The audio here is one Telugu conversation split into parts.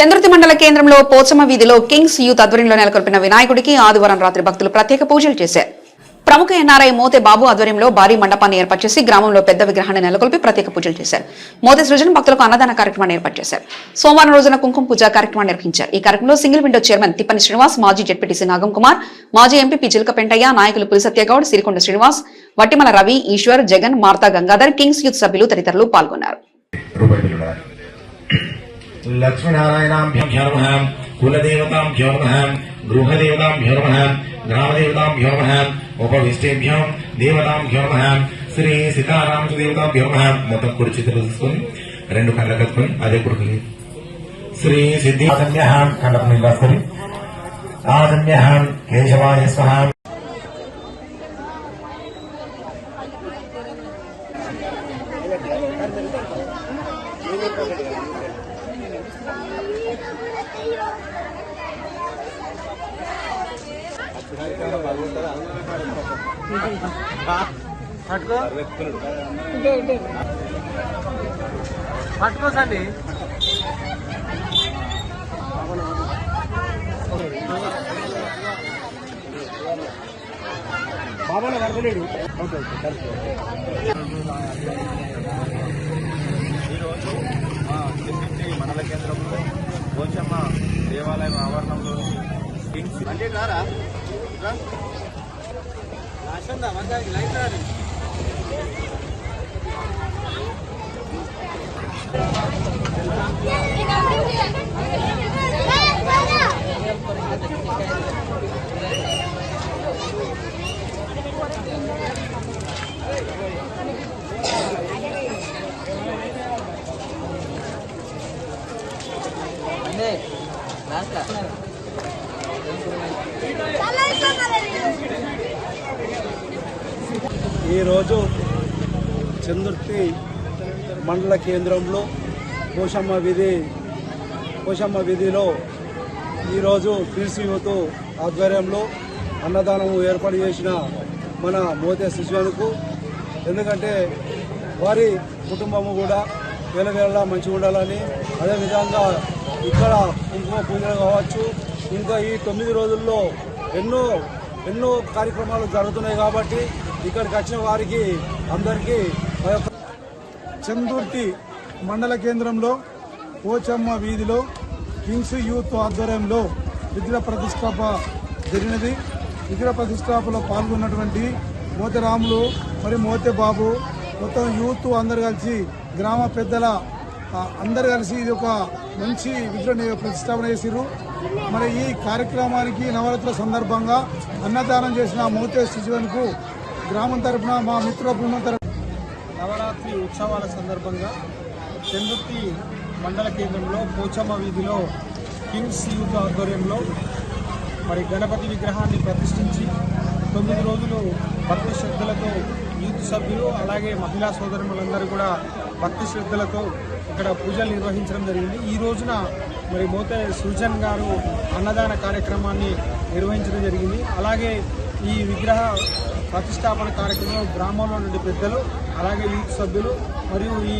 చంద్రుతి మండల కేంద్రంలో పోచమ్మ వీధిలో కింగ్స్ యూత్ ఆధ్వర్యంలో నెలకొల్పిన వినాయకుడికి ఆదివారం రాత్రి భక్తులు ప్రత్యేక పూజలు చేశారు. ప్రముఖ ఎన్ఆర్ఐ మోతే బాబు ఆధ్వర్యంలో భారీ మండపాన్ని ఏర్పాటు చేసి గ్రామంలో పెద్ద విగ్రహాన్ని నెలకొల్పి ప్రత్యేక పూజలు చేశారు. మోతే సృజన భక్తులకు అన్నదాన కార్యక్రమాన్ని ఏర్పాటు చేశారు. సోమవారం రోజున కుంకుమ పూజ కార్యక్రమాన్ని నిర్వహించారు. ఈ కార్యక్రమంలో single window chairman Tippani Srinivas మాజీ జడ్పీటీసీ నాగం కుమార్ మాజీ ఎంపీ చిలక పెంటయ్య నాయకులు Puli Satyagoud Sirikonda Srinivas Vattimala Ravi Eshwar Jagan Martha Gangadhar kings youth సభ్యులు తదితరులు పాల్గొన్నారు. రూపాయలు లక్ష్మీనారాయణాభ్యో నమ కులదేవతాభ్యో నమ గృహదేవతాభ్యో నమ గ్రామదేవతాభ్యో నమ ఉపవిష్టేభ్యో దేవతాభ్యో నమ శ్రీ సీతారామదేవతాభ్యో నమ మొత్తం కుడి చేతులు తీసుకొని రెండు కళ్ళ కట్టుకొని అదే కుడుకుని శ్రీ సిద్ధి ఆదన్య కండప నివాసరి ఆదన్య కేశవాయ స్వహ పట్టుకో. పట్టుకోసండి. బాబాలో వరదలేడు ఓకే ఓకే ఈరోజు మా తిరుపతి మండల కేంద్రంలో పోచమ్మ దేవాలయం ఆవరణంలో కింగ్స్ అంటే రారా? లైట్ ఈరోజు చందుర్తి మండల కేంద్రంలో పోషమ్మ వీధి పోషమ్మ వీధిలో ఈరోజు క్రీస్తు ఆధ్వర్యంలో అన్నదానం ఏర్పాటు చేసిన మన మోతే శిశువులకు ఎందుకంటే వారి కుటుంబము కూడా వేలవేళ మంచిగా ఉండాలని అదేవిధంగా ఇక్కడ కుంకుమ పూజలు కావచ్చు. ఇంకా ఈ తొమ్మిది రోజుల్లో ఎన్నో ఎన్నో కార్యక్రమాలు జరుగుతున్నాయి కాబట్టి ఇక్కడికి వచ్చిన వారికి అందరికీ యొక్క చందుర్తి మండల కేంద్రంలో పోచమ్మ వీధిలో కింగ్స్ యూత్ ఆధ్వర్యంలో విగ్రహ ప్రతిష్టాప జరిగినది. విగ్రహ ప్రతిష్టాపలో పాల్గొన్నటువంటి మోతరాములు మరి మోతే బాబు మొత్తం యూత్ అందరు కలిసి గ్రామ పెద్దల అందరు కలిసి ఇది ఒక మంచి విగ్రహ ప్రతిష్టాపన చేసిరు మరి ఈ కార్యక్రమానికి నవరాత్రుల సందర్భంగా అన్నదానం చేసిన మోతే శిశువులకు గ్రామం తరపున మా మిత్ర బృందం తరపున నవరాత్రి ఉత్సవాల సందర్భంగా చందుర్తి మండల కేంద్రంలో పోచమ్మ వీధిలో కింగ్స్ యూత్ ఆధ్వర్యంలో మరి గణపతి విగ్రహాన్ని ప్రతిష్ఠించి తొమ్మిది రోజులు భక్తి శ్రద్ధలతో యూత్ సభ్యులు అలాగే మహిళా సోదరులందరూ కూడా భక్తి శ్రద్ధలతో ఇక్కడ పూజలు నిర్వహించడం జరిగింది. ఈ రోజున మరి మోతే సృజన్ గారు అన్నదాన కార్యక్రమాన్ని నిర్వహించడం జరిగింది. అలాగే ఈ విగ్రహ ప్రతిష్టాపన కార్యక్రమంలో గ్రామంలో నుండి పెద్దలు అలాగే యూత్ సభ్యులు మరియు ఈ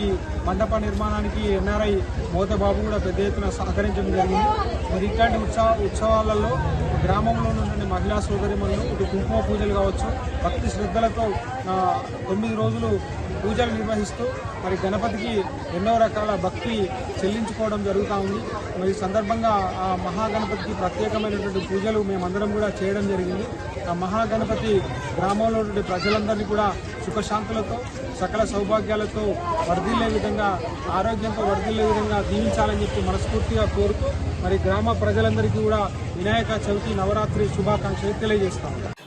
మండప నిర్మాణానికి ఎన్ఆర్ఐ మోతబాబు కూడా పెద్ద ఎత్తున సహకరించడం జరిగింది. మరి ఇట్లాంటి ఉత్సవ ఉత్సవాలలో గ్రామంలో నుండి మహిళా సోదరిమణులు ఇటు కుంకుమ పూజలు కావచ్చు భక్తి శ్రద్ధలతో తొమ్మిది రోజులు పూజలు నిర్వహిస్తూ మరి గణపతికి ఎన్నో రకాల భక్తి చెల్లించుకోవడం జరుగుతూ ఉంది. మరి సందర్భంగా ఆ మహాగణపతికి ప్రత్యేకమైనటువంటి పూజలు మేమందరం కూడా చేయడం జరిగింది. ఆ మహాగణపతి గ్రామంలో ప్రజలందరినీ కూడా సుఖశాంతులతో సకల సౌభాగ్యాలతో వర్ధిల్లే విధంగా ఆరోగ్యంతో వర్ధిల్లే విధంగా దీవించాలని చెప్పి మనస్ఫూర్తిగా కోరుతూ మరి గ్రామ ప్రజలందరికీ కూడా వినాయక చవితి నవరాత్రి శుభాకాంక్షలు తెలియజేస్తాం.